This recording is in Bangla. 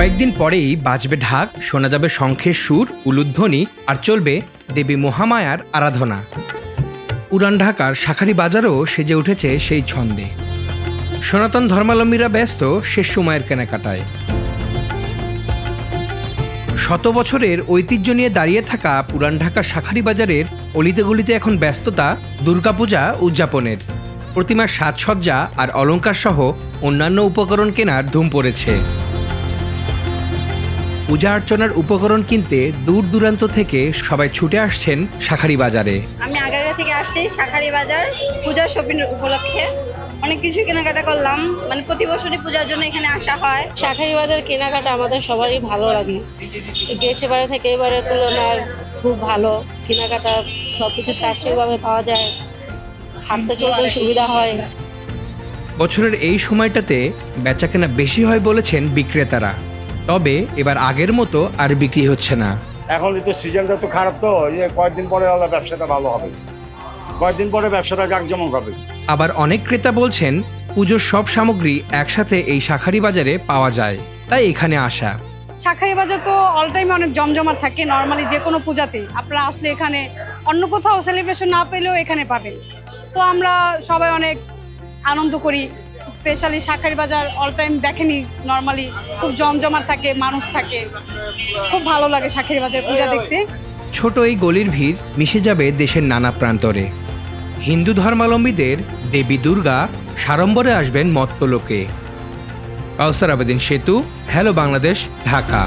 কয়েকদিন পরেই বাজবে ঢাক, শোনা যাবে শঙ্খের সুর, উলুধ্বনি আর চলবে দেবী মহামায়ার আরাধনা। পুরান ঢাকার শাখারি বাজারও সেজে উঠেছে সেই ছন্দে। সনাতন ধর্মাবলম্বীরা ব্যস্ত শেষ সময়ের কেনাকাটায়। শত বছরের ঐতিহ্য নিয়ে দাঁড়িয়ে থাকা পুরান ঢাকার শাখারি বাজারের অলিতে গলিতে এখন ব্যস্ততা, দুর্গাপূজা উদযাপনের। প্রতিমার সাজসজ্জা আর অলংকার সহ অন্যান্য উপকরণ কেনার ধুম পড়েছে। পূজা অর্চনার উপকরণ কিনতে দূর দূরান্ত থেকে সবাই ছুটে আসছেন শাখারি বাজারে। আমি আগারগা থেকে আসছি শাখারি বাজার পূজার শপিং উপলক্ষে। অনেক কিছু কেনাকাটা করলাম। মানে প্রতি বছরই পূজার জন্য এখানে আসা হয়। শাখারি বাজার কেনাকাটা আমাদের সবারই ভালো লাগে। গেছে বারে থেকে এবারের তুলনায় খুব ভালো। কেনাকাটা সব কিছু সাশ্রয়ীভাবে পাওয়া যায়। হাঁটতে চলতেও সুবিধা হয়। বছরের এই সময়টাতে বেচাকেনা বেশি হয় বলেছেন বিক্রেতারা। তবে এবার আগের মতো আর বিক্রি হচ্ছে না। এখন তো সিজনটা তো খারাপ তো ইয়ে কয়েকদিন পরে হলে ব্যবসাটা ভালো হবে। কয়েকদিন পরে ব্যবসাটা জাঁকজমক হবে। আবার অনেক ক্রেতা বলছেন পুজোর সব সামগ্রী একসাথে এই শাখারি বাজারে পাওয়া যায় তাই এখানে আসা। শাখারি বাজার তো অল টাইম অনেক জমজমাট থাকে নর্মালি যে কোনো পূজাতেই। আপনারা আসলে এখানে অন্য কোথাও সেলিব্রেশন না পেলেও এখানে পাবেন। তো আমরা সবাই অনেক আনন্দ করি স্পেশালি শাখারি বাজার অল টাইম দেখেনি নর্মালি খুব জমজমাট থাকে, মানুষ থাকে। খুব ভালো লাগে শাখারি বাজার পূজা দেখতে। ছোট এই গলির ভিড় মিশে যাবে দেশের নানা প্রান্তরে। হিন্দু ধর্মাবলম্বীদের দেবী দুর্গা সাড়ম্বরে আসবেন মত্তলোকে আউসার আবেদিন সেতু হ্যালো বাংলাদেশ ঢাকা